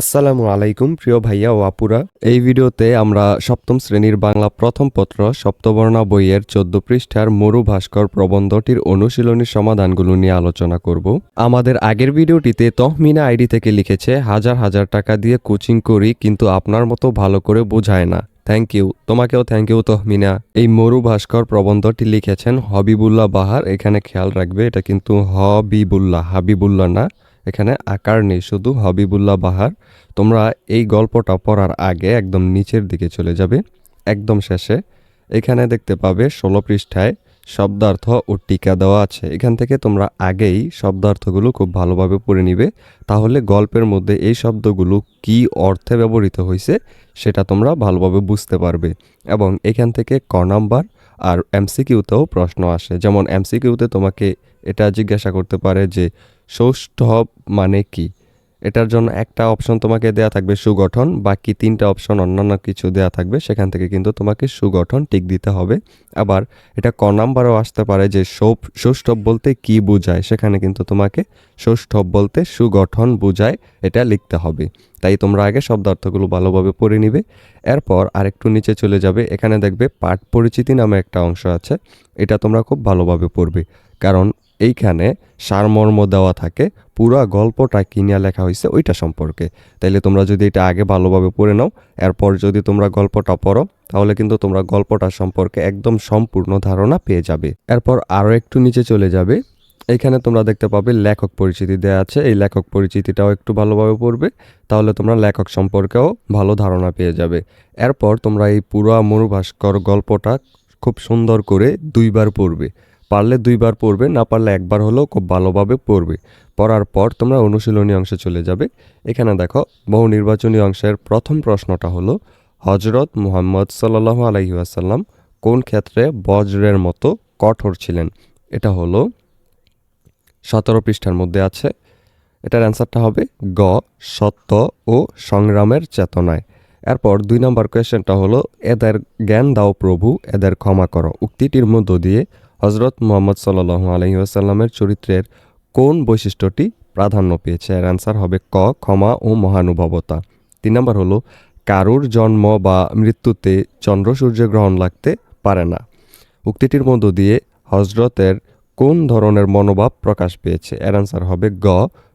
আসসালামু আলাইকুম, প্রিয় ভাইয়া ও আপুরা। এই ভিডিওতে আমরা সপ্তম শ্রেণির বাংলা প্রথম পত্র সপ্তবর্ণা বইয়ের চোদ্দ পৃষ্ঠার মরু ভাস্কর প্রবন্ধটির অনুশীলনী সমাধানগুলো নিয়ে আলোচনা করব। আমাদের আগের ভিডিওটিতে তহমিনা আইডি থেকে লিখেছে, হাজার হাজার টাকা দিয়ে কোচিং করি, কিন্তু আপনার মতো ভালো করে বোঝায় না। Thank you. তোমাকেও থ্যাংক ইউ তহমিনা। এই মরু ভাস্কর প্রবন্ধটি লিখেছেন হবিবুল্লাহ বাহার। এখানে খেয়াল রাখবে, এটা কিন্তু হবিবুল্লাহ, হাবিবুল্লাহ না। এখানে আকার নেই, শুধু হবিবুল্লাহ বাহার। তোমরা এই গল্পটা পড়ার আগে একদম নিচের দিকে চলে যাবে, একদম শেষে। এখানে দেখতে পাবে ষোলো পৃষ্ঠায় শব্দার্থ ও টিকা দেওয়া আছে। এখান থেকে তোমরা আগেই শব্দার্থগুলো খুব ভালোভাবে পড়ে নিবে। তাহলে গল্পের মধ্যে এই শব্দগুলো কি অর্থে ব্যবহৃত হয়েছে সেটা তোমরা ভালোভাবে বুঝতে পারবে। এবং এখান থেকে ক নাম্বার আর এমসিকিউতেও প্রশ্ন আসে। যেমন এমসিকিউতে তোমাকে এটা জিজ্ঞাসা করতে পারে যে সৌষ্ঠব মানে কি? এটার জন্য একটা অপশন তোমাকে দেয়া থাকবে সুগঠন, বাকি তিনটা অপশন অন্যান্য কিছু দেয়া থাকবে, সেখান থেকে কিন্তু তোমাকে সুগঠন টিক দিতে হবে। আবার এটা ক নাম্বারও আসতে পারে যে সৌপ, সৌষ্ঠব বলতে কি বোঝায়, সেখানে কিন্তু তোমাকে সৌষ্ঠব বলতে সুগঠন বোঝায়, এটা লিখতে হবে। তাই তোমরা আগে শব্দার্থগুলো ভালোভাবে পড়ে নিবে। এরপর আরেকটু নিচে চলে যাবে, এখানে দেখবে পাঠ পরিচিতি নামে একটা অংশ আছে, এটা তোমরা খুব ভালোভাবে পড়বে। কারণ এইখানে সারমর্ম দেওয়া থাকে, পুরো গল্পটা কিনিয়া লেখা হয়েছে ওইটা সম্পর্কে। তাইলে তোমরা যদি এটা আগে ভালোভাবে পড়ে নাও, এরপর যদি তোমরা গল্পটা পড়ো, তাহলে কিন্তু তোমরা গল্পটা সম্পর্কে একদম সম্পূর্ণ ধারণা পেয়ে যাবে। এরপর আরও একটু নিচে চলে যাবে। এখানে তোমরা দেখতে পাবে লেখক পরিচিতি দেওয়া আছে, এই লেখক পরিচিতিটাও একটু ভালোভাবে পড়বে, তাহলে তোমরা লেখক সম্পর্কেও ভালো ধারণা পেয়ে যাবে। এরপর তোমরা এই পুরা মরুভাস্কর গল্পটা খুব সুন্দর করে দুইবার পড়বে। পারলে দুইবার পড়বে, না পারলে একবার হলেও খুব ভালোভাবে পড়বে। পড়ার পর তোমরা অনুশীলনী অংশে চলে যাবে। এখানে দেখো, বহু নির্বাচনী অংশের প্রথম প্রশ্নটা হলো হজরত মুহাম্মদ সাল্লাহ আলহিউসাল্লাম কোন ক্ষেত্রে বজ্রের মতো কঠোর ছিলেন? এটা হলো, সতেরো পৃষ্ঠার মধ্যে আছে। এটার অ্যান্সারটা হবে গ, সত্য ও সংগ্রামের চেতনায়। এরপর দুই নম্বর কোয়েশ্চেনটা হলো, এদের জ্ঞান দাও প্রভু, এদের ক্ষমা করো। উক্তিটির মধ্য দিয়ে হজরত মোহাম্মদ সাল্লাহ আলহিহাসাল্লামের চরিত্রের কোন বৈশিষ্ট্যটি প্রাধান্য পেয়েছে? এর অ্যান্সার হবে ক, ক্ষমা ও মহানুভবতা। তিন নম্বর হলো, কারুর জন্ম বা মৃত্যুতে চন্দ্র সূর্যগ্রহণ লাগতে পারে না। উক্তিটির মধ্য দিয়ে হজরতের কোন ধরনের মনোভাব প্রকাশ পেয়েছে? এর অ্যান্সার হবে গ,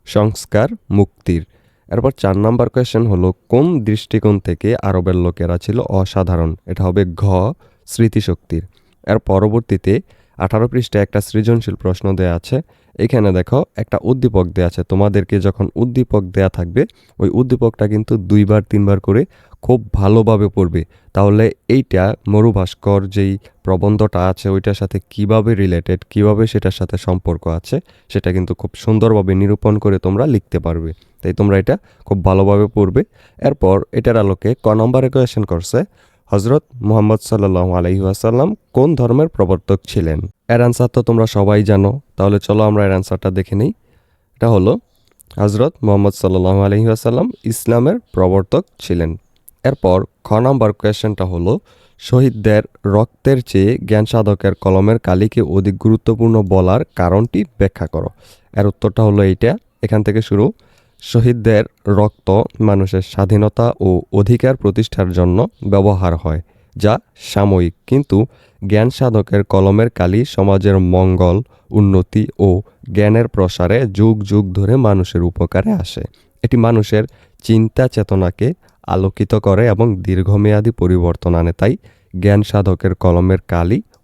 সংস্কার, মুক্তির। এরপর চার নাম্বার কোয়েশ্চেন হলো, কোন দৃষ্টিকোণ থেকে আরবের লোকেরা ছিল অসাধারণ? এটা হবে ঘ, স্মৃতিশক্তির। এর পরবর্তীতে আঠারো পৃষ্ঠে একটা সৃজনশীল প্রশ্ন দেয়া আছে। এখানে দেখো, একটা উদ্দীপক দেয়া আছে। তোমাদেরকে যখন উদ্দীপক দেয়া থাকবে, ওই উদ্দীপকটা কিন্তু দুইবার, তিনবার করে খুব ভালোভাবে পড়বে। তাহলে এইটা মরুভাস্কর যেই প্রবন্ধটা আছে, ওইটার সাথে কীভাবে রিলেটেড কীভাবে সেটার সাথে সম্পর্ক আছে, সেটা কিন্তু খুব সুন্দরভাবে নিরূপণ করে তোমরা লিখতে পারবে। তাই তোমরা এটা খুব ভালোভাবে পড়বে। এরপর এটার আলোকে ক নম্বরে কোয়েশন করছে। হজরত মোহাম্মদ সাল্লাহ আলহিহাসাল্লাম কোন ধর্মের প্রবর্তক ছিলেন? এর অ্যান্সার তো তোমরা সবাই জানো, তাহলে চলো আমরা এর অ্যান্সারটা দেখে নিই। এটা হলো হজরত মোহাম্মদ সাল্লাহ আলহিহাসাল্লাম ইসলামের প্রবর্তক ছিলেন। এরপর খ নম্বর কোয়েশ্চেনটা হলো, শহীদদের রক্তের চেয়ে জ্ঞান সাধকের কলমের কালিকে অধিক গুরুত্বপূর্ণ বলার কারণটি ব্যাখ্যা করো। এর উত্তরটা হলো এইটা। এখান থেকে শুরু। শহীদদের রক্ত মানুষের স্বাধীনতা ও অধিকার প্রতিষ্ঠার জন্য ব্যবহার হয়, যা সাময়িক কিন্তু জ্ঞান সাধকের কলমের কালি সমাজের মঙ্গল, উন্নতি ও জ্ঞানের প্রসারে যুগ যুগ ধরে মানুষের উপকারে আসে। এটি মানুষের চিন্তা চেতনাকে আলোকিত করে এবং দীর্ঘমেয়াদী পরিবর্তন আনে, তাই জ্ঞান সাধকের কলমের কালি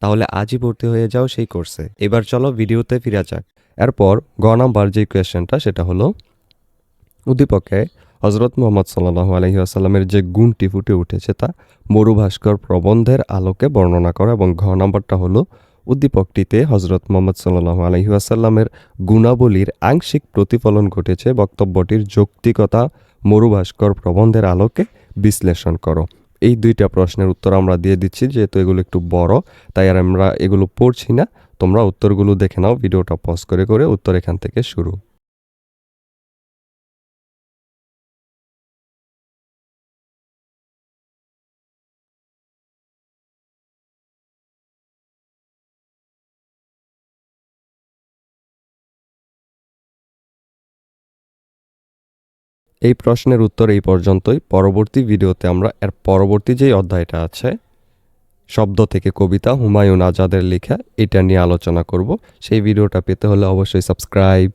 তাহলে আজই ভর্তি হয়ে যাও সেই কোর্সে। এবার চলো ভিডিওতে ফিরে যাক। এরপর গ নাম্বার যে কোয়েশ্চেনটা, সেটা হলো, উদ্দীপকে হজরত মোহাম্মদ সাল্লাহ আলহিহাসাল্লামের যে গুণটি ফুটে উঠেছে তা মরুভাস্কর প্রবন্ধের আলোকে বর্ণনা করা এবং ঘ নাম্বারটা হলো, উদ্দীপকটিতে হজরত মোহাম্মদ সাল্লাহ আলহিহাসাল্লামের গুণাবলীর আংশিক প্রতিফলন ঘটেছে, বক্তব্যটির যৌক্তিকতা মরুভাস্কর প্রবন্ধের আলোকে বিশ্লেষণ করো। এই দুইটা প্রশ্নের উত্তর আমরা দিয়ে দিচ্ছি, যেহেতু এগুলো একটু বড়, তাই আর আমরা এগুলো পড়ছি না। তোমরা উত্তরগুলো দেখে নাও, ভিডিওটা পজ করে করে উত্তর এখান থেকে শুরু। এই প্রশ্নের উত্তর এই পর্যন্তই। পরবর্তী ভিডিওতে আমরা এর পরবর্তী যেই অধ্যায়টা আছে, শব্দ থেকে কবিতা, হুমায়ুন আজাদের লেখা, এটা নিয়ে আলোচনা করব। সেই ভিডিওটা পেতে হলে অবশ্যই সাবস্ক্রাইব।